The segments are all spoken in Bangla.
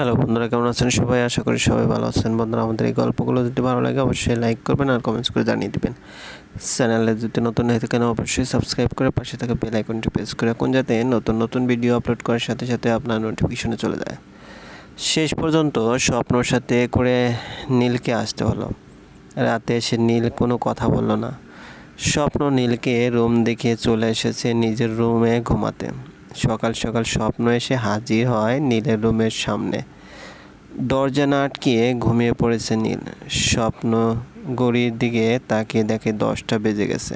হ্যালো বন্ধুরা, কেমন আছেন সবাই? আশা করি সবাই ভালো আছেন। বন্ধুরা, আমাদের এই গল্পগুলো যদি ভালো লাগে, অবশ্যই লাইক করবেন আর কমেন্টস করে জানিয়ে দিবেন। চ্যানেলে যদি নতুন হয়ে থাকেন, অবশ্যই সাবস্ক্রাইব করে পাশে থাকা বেল আইকনটি প্রেস করে রাখুন, যাতে নতুন নতুন ভিডিও আপলোড করার সাথে সাথে আপনার নোটিফিকেশনে চলে যায়। শেষ পর্যন্ত স্বপ্নর সাথে করে নীলকে আসতে হলো। রাতে এসে নীল কোনো কথা বলল না। স্বপ্ন নীলকে রুম দেখে চলে এসেছে নিজের রুমে ঘুমাতে। সকাল সকাল স্বপ্ন এসে হাজির হয় নীলের রুমের সামনে। দরজা না আটকিয়ে ঘুমিয়ে পড়েছে নীল। স্বপ্ন গড়ির দিকে তাকিয়ে দেখে দশটা বেজে গেছে।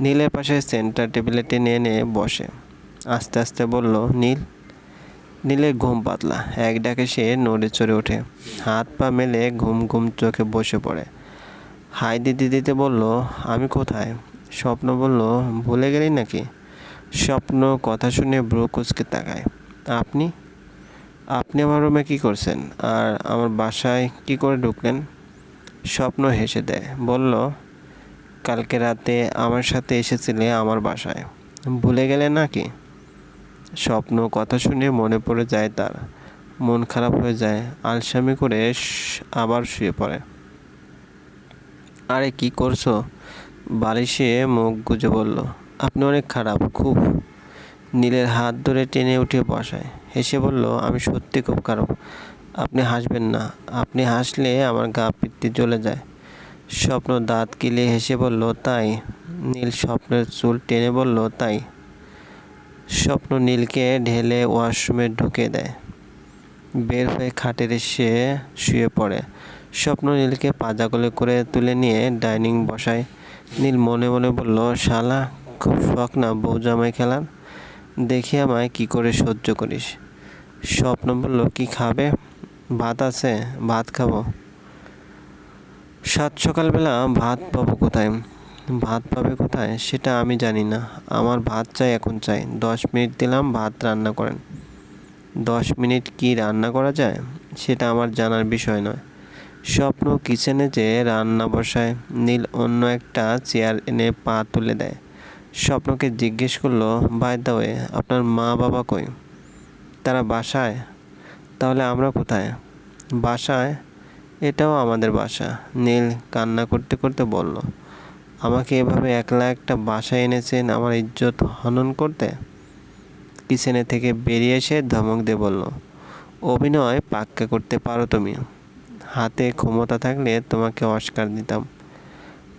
নীলের পাশে সেন্টার টেবিলে টেনে এনে বসে। আস্তে আস্তে বলল, নীল? নীলের ঘুম পাতলা। এক ডাকে সে নড়ে চড়ে ওঠে। হাত পা মেলে ঘুম ঘুম চোখে বসে পড়ে। হাই দিতে দিতে বলল, আমি কোথায়? স্বপ্ন বলল, ভুলে গেলি নাকি? স্বপ্ন, কথা শুনে ব্রু কুচকে তাকায়। আপনি? আপনি আমার রুমে কী করছেন? আর আমার বাসায় কি করে ঢুকলেন? স্বপ্ন হেসে দেয়। বলল, কালকে রাতে আমার সাথে এসেছিলে আমার বাসায়। ভুলে গেলে নাকি? স্বপ্ন, কথা শুনে মনে পড়ে যায় তার। মন খারাপ হয়ে যায়। আলসামি করে আবার শুয়ে পড়ে। আরে কি করছ? বালিশে মুখ গুজে বলল আপনি অনেক খারাপ, খুব নীলের হাত ধরে টেনে উঠে বসায়। হেসে বলল, আমি সত্যি খুব খারাপ। আপনি হাসবেন না। আপনি হাসলে আমার গা পিত্তি জ্বলে যায় স্বপ্ন দাঁত কিলে হেসে বলল, তাই নীল স্বপ্নের চুল টেনে বলল, তাই স্বপ্ন নীলকে ঢেলে ওয়াশরুমে ঢুকে দেয়। বের হয়ে খাটের এসে শুয়ে পড়ে। স্বপ্ন নীলকে পাজাগলে করে তুলে নিয়ে ডাইনিং বসায়। নীল মনে মনে বলল, শালা খুব শখ না, বউ জামাই খেলার? দেখি আমায় কি করে সহ্য করিস। স্বপ্ন বলল কি খাবে, ভাত আছে, ভাত খাব। সাত সকালবেলা ভাত পাবো কোথায়? ভাত পাবে কোথায় সেটা আমি জানি না। আমার ভাত চাই, এখন চাই। দশ মিনিট দিলাম, ভাত রান্না করেন। দশ মিনিট কি রান্না করা যায়? সেটা আমার জানার বিষয় নয়। স্বপ্ন কিচেনে যে রান্না বসায়। নীল অন্য একটা চেয়ার এনে পা তুলে দেয়। স্বপ্নকে জিজ্ঞেস করল বাই দা ওয়ে আপনার মা বাবা কই? তারা বাসায়। তাহলে আমরা কোথায়? বাসায়? এটাও আমাদের বাসা। নীল কান্না করতে করতে বলল, আমাকে এভাবে একলা একটা বাসায় এনেছেন আমার ইজ্জত হনন করতে? কিচেনে থেকে বেরিয়ে এসে ধমক দিয়ে বলল, অভিনয় পাক্কা করতে পারো তুমি। হাতে ক্ষমতা থাকলে তোমাকে অস্কার দিতাম।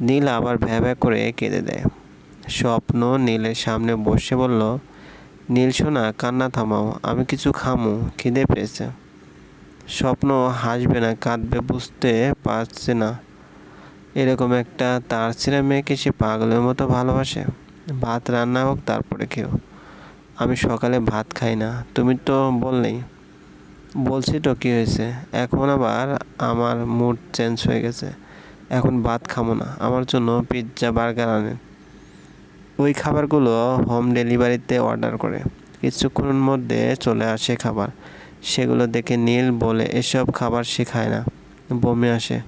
নীল আবার ভ্যা করে কেঁদে দেয়। স্বপ্ন নীলের সামনে বসে বলল, নীল সোনা, কান্না থামাও, আমি কিছু খামু, খিদে পেয়েছে। স্বপ্ন হাসবে না, কাঁদবে, বুঝতে পারছে না। এরকম একটা তার ছেলে মেয়েকে সে পাগলের মতো ভালোবাসে। ভাত রান্না হোক, তারপরে খেও। আমি সকালে ভাত খাই না, তুমি তো বললেই। বলছি তো, কী হয়েছে? এখন আবার আমার মুড চেঞ্জ হয়ে গেছে। এখন ভাত খামো না, আমার জন্য পিৎজা বার্গার আনেন। ওই খাবারগুলো হোম ডেলিভারিতে অর্ডার করে। কিছুক্ষণের মধ্যে চলে আসে খাবার। সেগুলো দেখে নীল বলে, এসব খাবার সে খায় না। বমি আসে।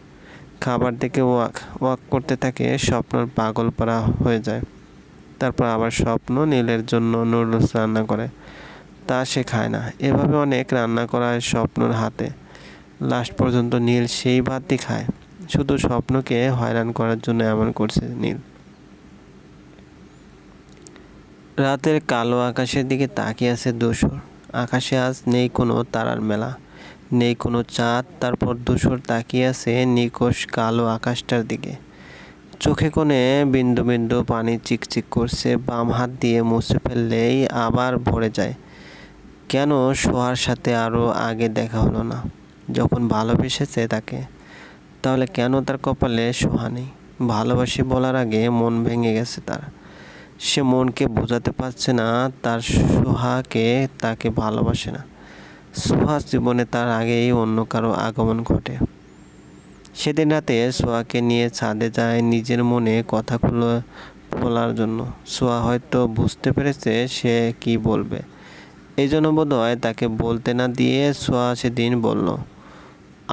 খাবার দেখে ওয়াক ওয়াক করতে থাকে, স্বপ্নর পাগল পাড়া হয়ে যায়। তারপর আবার স্বপ্ন নীলের জন্য নুডলস রান্না করে। তা সে খায় না। এভাবে অনেক রান্না করা হয় স্বপ্নর হাতে। লাস্ট পর্যন্ত নীল সেই ভাতই খায়। শুধু স্বপ্নকে হয়রান করার জন্য এমন করছে নীল। রাতের কালো আকাশের দিকে তাকিয়ে আছে দূষর আকাশে আজ নেই কোনো তারার মেলা, নেই কোনো চাঁদ, তারপর দূষর তাকিয়ে আছে নিকোষ কালো আকাশটার দিকে। চোখে কোণে বিন্দু বিন্দু পানি চিকচিক করছে, বাম হাত দিয়ে মুছে ফেললেই আবার ভরে যায়। কেন সোহার সাথে আরও আগে দেখা হলো না? যখন ভালোবেসেছে তাকে, তাহলে কেন তার কপালে সোহা নেই? ভালোবাসি বলার আগে মন ভেঙে গেছে তার। সে মনকে বোঝাতে পারছে না, তার সোহাকে তাকে ভালোবাসে না। সোহার জীবনে তার আগেই অন্য কারও আগমন ঘটে। সেদিন রাতে সোহাকে নিয়ে ছাদে যায় নিজের মনে কথাগুলো বলার জন্য। সোহা হয়তো বুঝতে পেরেছে সে কি বলবে। এই জন্য বোধ হয় তাকে বলতে না দিয়ে সোহা সেদিন বলল,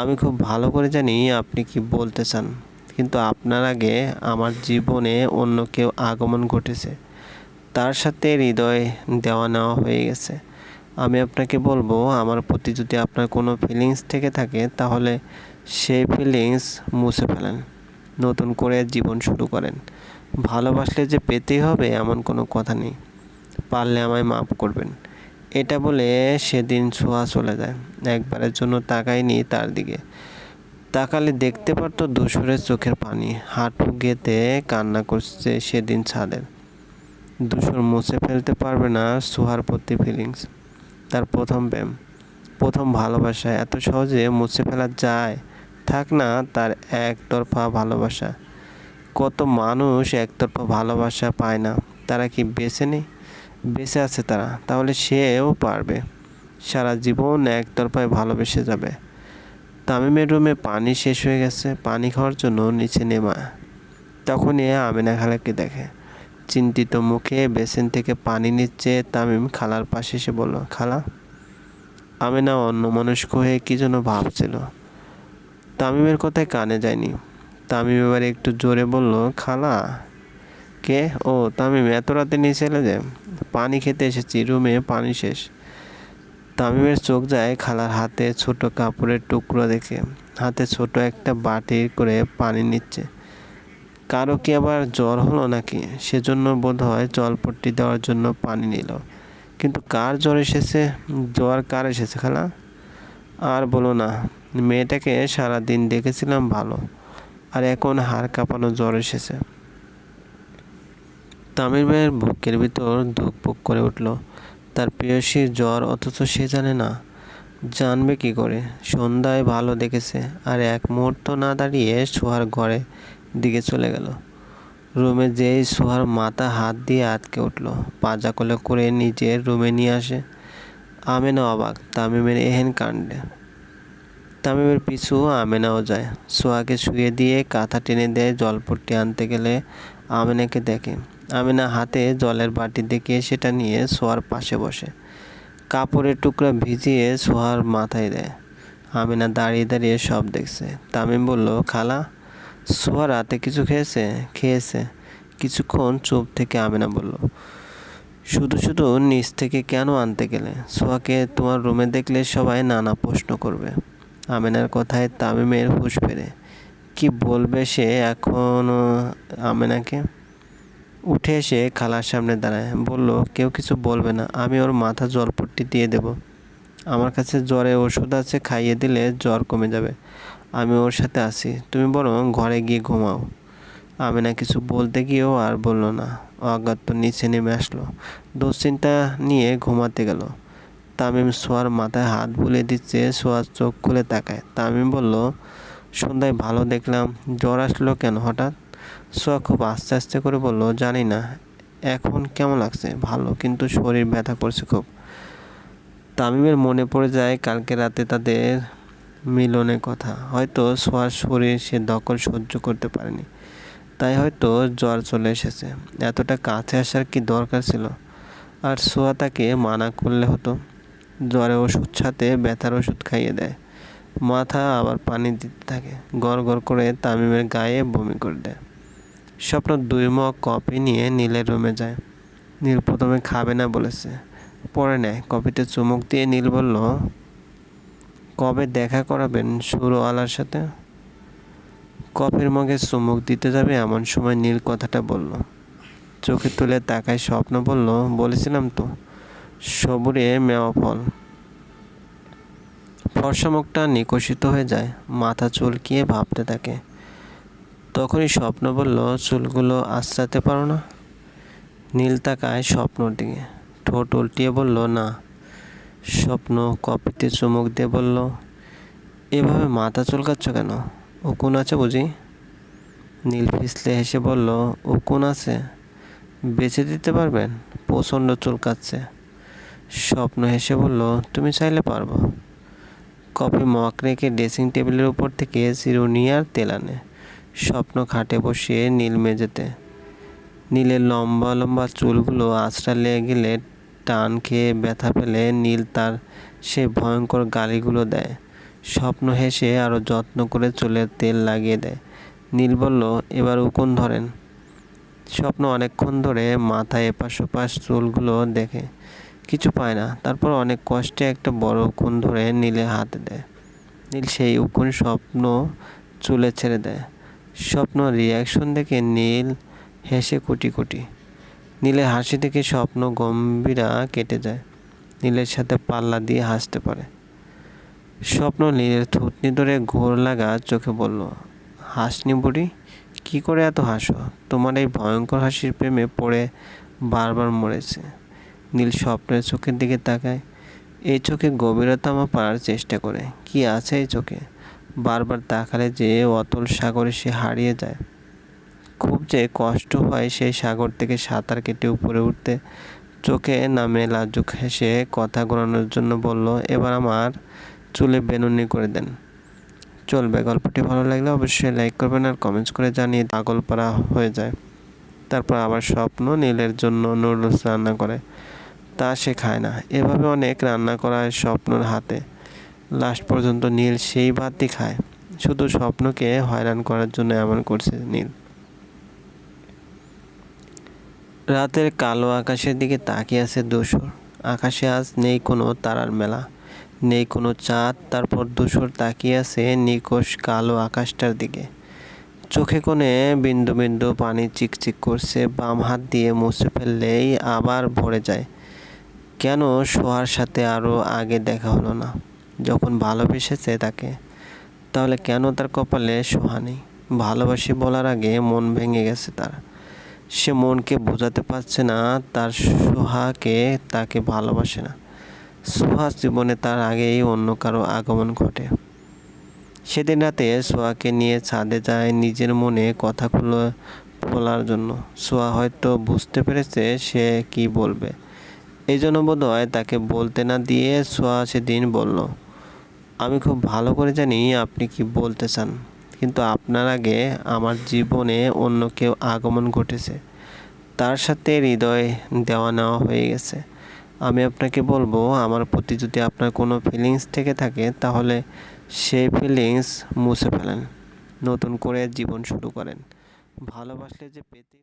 আমি খুব ভালো করে জানি আপনি কি বলতে চান। কিন্তু আপনার আগে আমার জীবনে অন্য কেউ আগমন ঘটেছে। তার সাথে হৃদয় দেওয়া নেওয়া হয়ে গেছে। আমি আপনাকে বলব, আমার প্রতি যদি আপনার কোনো ফিলিংস থেকে থাকে, তাহলে সেই ফিলিংস মুছে ফেলেন। নতুন করে জীবন শুরু করেন। ভালোবাসলে যে পেতেই হবে, এমন কোনো কথা নেই। পারলে আমায় মাফ করবেন। এটা বলে সেদিন ছোঁয়া চলে যায়। একবারের জন্য তাকায়নি তার দিকে। তাকালে দেখতে পারতো ধূসরের চোখের পানি। হাঁটু গেতে কান্না করছে সেদিন ছাদের। ধূসর মুছে ফেলতে পারবে না সুহার প্রতি ফিলিংস তার প্রথম প্রেম প্রথম ভালোবাসা এত সহজে মুছে ফেলা যায়। থাক না, তার একতরফা ভালোবাসা। কত মানুষ একতরফা ভালোবাসা পায় না। তারা কি বেছে নেই? বেঁচে আছে তারা। তাহলে সেও পারবে। সারা জীবন একতরফায় ভালোবেসে যাবে। তামিমের রুমে পানি শেষ হয়ে গেছে, পানি খাওয়ার জন্য নিচে নেমা। তখনই আমিনা খালাকে দেখে। চিন্তিত মুখে বেসিন থেকে পানি নিচ্ছে তামিম খালার পাশে এসে বলল, খালা? আমিনা অন্য মনস্ক হয়ে কী যেন ভাবছিল। তামিমের কথায় কানে যায়নি। তামিম এবার একটু জোরে বলল, খালা? কে? ও, তামিম, এত রাতে নিচে এলে যে, পানি খেতে এসেছি, রুমে পানি শেষ। তামিমের চোখ যায় খালার হাতে ছোট কাপড়ের টুকরো দেখে। হাতে ছোট একটা বাটি করে পানি নিচ্ছে। কারও কি আবার জ্বর হলো নাকি? সেজন্য বোধ হয় জলপট্টি দেওয়ার জন্য পানি নিল। কিন্তু কার জ্বর এসেছে? জ্বর কার এসেছে খালা? আর বলো না, মেয়েটাকে সারা দিন দেখেছিলাম ভালো, আর এখন হাড় কাঁপানো জ্বর এসেছে। তামিমের বুকের ভিতর ধুকপুক করে উঠল। তার প্রেয়সীর জ্বর অথচ সে জানে না। জানবে কি করে? সন্ধ্যায় ভালো দেখেছে, আর এক মুহূর্ত না দাঁড়িয়ে সোহার ঘরে দিকে চলে গেল। রুমে যেই সোহার মাথা হাত দিয়ে আটকে উঠল পাজা কোলে করে নিজের রুমে নিয়ে আসে। আমেনা অবাক, তামিমের এহেন কাণ্ডে। তামিমের পিছু আমেনাও যায়। সোহাকে শুয়ে দিয়ে কাঁথা টেনে দেয় জলপট্টি আনতে গেলে আমেনাকে দেখে। আমেনা হাতে জলের বাটি দেখে সেটা নিয়ে সোয়ার পাশে বসে। কাপড়ের টুকরা ভিজিয়ে সোহার মাথায় দেয়। আমিনা দাঁড়িয়ে দাঁড়িয়ে সব দেখছে। তামিম বলল, খালা সোহা রাতে কিছু খেয়েছে? খেয়েছে। কিছুক্ষণ চুপ থেকে আমিনা বলল, শুধু শুধু নিচ থেকে কেন আনতে গেলে? সোহাকে তোমার রুমে দেখলে সবাই নানা প্রশ্ন করবে। আমিনার কথায় তামিমের হুশ ফেরে। কি বলবে সে এখনও আমিনাকে? উঠে এসে খালার সামনে দাঁড়ায়। বলল, কেউ কিছু বলবে না, আমি ওর মাথা জলপট্টি দিয়ে দেব। আমার কাছে জ্বরে ওষুধ আছে, খাইয়ে দিলে জ্বর কমে যাবে। আমি ওর সাথে আছি, তুমি বরং ঘরে গিয়ে ঘুমাও। আমি না কিছু বলতে গিয়েও আর বলল না। অজ্ঞাত নিচে নেমে আসলো। দুশ্চিন্তা নিয়ে ঘুমাতে গেল। তামিম সোয়ার মাথায় হাত বুলিয়ে দিচ্ছে, সোয়ার চোখ খুলে তাকায়। তামিম বলল, সন্ধ্যায় ভালো দেখলাম, জ্বর আসলো কেন হঠাৎ? সোয়া খুব আস্তে আস্তে করে বলল, জানি না, এখন কেমন লাগছে? ভালো, কিন্তু শরীর ব্যথা করছে খুব। তামিমের মনে পড়ে যায়, কালকে রাতে তাদের মিলনের কথা। হয়তো সোয়ার শরীর সে দখল সহ্য করতে পারেনি। তাই হয়তো জ্বর চলে এসেছে। এতটা কাছে আসার কি দরকার ছিল? আর সোয়া তাকে মানা করলে হতো। জ্বরে ওষুধ সাথে ব্যথার ওষুধ খাইয়ে দেয়। মাথা আবার পানি দিতে থাকে। গড় গড় করে তামিমের গায়ে বমি করে দেয়। স্বপ্ন দুই মগ কপি নিয়ে নীলের রুমে যায়। নীল প্রথমে খাবে না বলেছে। পরে নেয়। কপিতে চুমুক দিয়ে নীল বলল, কবে দেখা করাবেন সুরওয়ালার সাথে? কফির মগে চুমুক দিতে যাবে, এমন সময় নীল কথাটা বলল। চোখে তুলে তাকায় স্বপ্ন বলল, বলেছিলাম তো, সবুরে মেওয়া ফল। ফর্সা মুখটা নিকষিত হয়ে যায়। মাথা চুলকিয়ে ভাবতে থাকে। তখনই স্বপ্ন বলল, চুলগুলো আশ্রাতে পারো না? নীল তাকায় স্বপ্নর দিকে। ঠোঁট উল্টিয়ে বলল, না। স্বপ্ন কপিতে চুমুক দিয়ে বলল, এভাবে মাথা চুলকাচ্ছ কেন? উকুন আছে বুঝি? নীল ফিসলে হেসে বলল, উকুন আছে। বেছে দিতে পারবেন? প্রচণ্ড চুলকাচ্ছে। স্বপ্ন হেসে বলল, তুমি চাইলে পারব। কপি মক রেখে ড্রেসিং টেবিলের উপর থেকে চিরুনি আর তেল আনে। স্বপ্ন খাটে বসিয়ে নীল মেঝেতে। নীলের লম্বা লম্বা চুলগুলো লেগে গেলে টান খেয়ে ব্যথা পেলে নীল তার সে ভয়ঙ্কর গালিগুলো দেয়। স্বপ্ন হেসে আরও যত্ন করে চুলের তেল লাগিয়ে দেয়। নীল বলল, এবার উকুন ধরেন। স্বপ্ন অনেকক্ষণ ধরে মাথায় এপাশ ওপাশ চুলগুলো দেখে। কিছু পায় না। তারপর অনেক কষ্টে একটা বড় উকুন ধরে নীলের হাতে দেয়। নীল সেই উকুন স্বপ্ন চুলে ছেড়ে দেয়। স্বপ্ন রিয়াকশন দেখে নীল হেসে কোটি কোটি। নীলের হাসি থেকে স্বপ্ন গম্ভীরা কেটে যায়। নীলের সাথে পাল্লা দিয়ে হাসতে পারে। স্বপ্ন নীলের থুতনি ধরে ঘোর লাগা চোখে বলল, হাসনি বুড়ি, কী করে এত হাসো? তোমার এই ভয়ঙ্কর হাসির প্রেমে পড়ে বারবার মরেছে। নীল স্বপ্নের চোখের দিকে তাকায়। এই চোখে গভীরতা আমার পারার চেষ্টা করে। কি আছে এই চোখে? বারবার তাকালে যে অতল সাগরে সে হারিয়ে যায়। খুব যে কষ্ট হয় সেই সাগর থেকে সাঁতার কেটে উপরে উঠতে। চোখে নামে লাজুক হেসে কথা ঘোরানোর জন্য বলল, এবার আমার চুলে বেনুনি করে দেন। চলবে, গল্পটি ভালো লাগলে অবশ্যই লাইক করবেন আর কমেন্টস করে জানিয়ে পাগল পাড়া হয়ে যায়। তারপর আবার স্বপ্ন নীলের জন্য নুডলস রান্না করে। তা সে খায় না। এভাবে অনেক রান্না করা হয় স্বপ্নর হাতে। লাস্ট পর্যন্ত নীল সেই ভাতই খায়। শুধু স্বপ্নকে হয়রান করার জন্য এমন করছে নীল। রাতের কালো আকাশের দিকে তাকিয়ে আছে দোসর। আকাশে আজ নেই কোনো তারার মেলা, নেই কোনো চাঁদ। তারপর দোসর তাকিয়ে আছে নিকোষ কালো আকাশটার দিকে। চোখে কোণে বিন্দু বিন্দু পানি চিকচিক করছে, বাম হাত দিয়ে মুছে ফেললেই আবার ভরে যায়। কেন সোহার সাথে আরও আগে দেখা হলো না? যখন ভালোবেসেছে তাকে, তাহলে কেন তার কপালে সোহা নেই ভালোবাসি বলার আগে মন ভেঙে গেছে তার। সে মনকে বোঝাতে পারছে না, তার সোহাকে তাকে ভালোবাসে না। সোহার জীবনে তার আগেই অন্য কারও আগমন ঘটে। সেদিন রাতে সোহাকে নিয়ে ছাদে যায় নিজের মনে কথাগুলো বলার জন্য। সোহা হয়তো বুঝতে পেরেছে সে কি বলবে। এই জন্য বোধ হয় তাকে বলতে না দিয়ে সোহা সেদিন বলল আমি খুব ভালো করে জানি আপনি কি বলতে চান। কিন্তু আপনার আগে আমার জীবনে অন্য কেউ আগমন ঘটেছে। তার সাথে হৃদয় দেওয়া নেওয়া হয়ে গেছে। আমি আপনাকে বলব, আমার প্রতি যদি আপনার কোনো ফিলিংস থেকে থাকে, তাহলে সেই ফিলিংস মুছে ফেলেন। নতুন করে জীবন শুরু করেন। ভালোবাসলে যে পেতে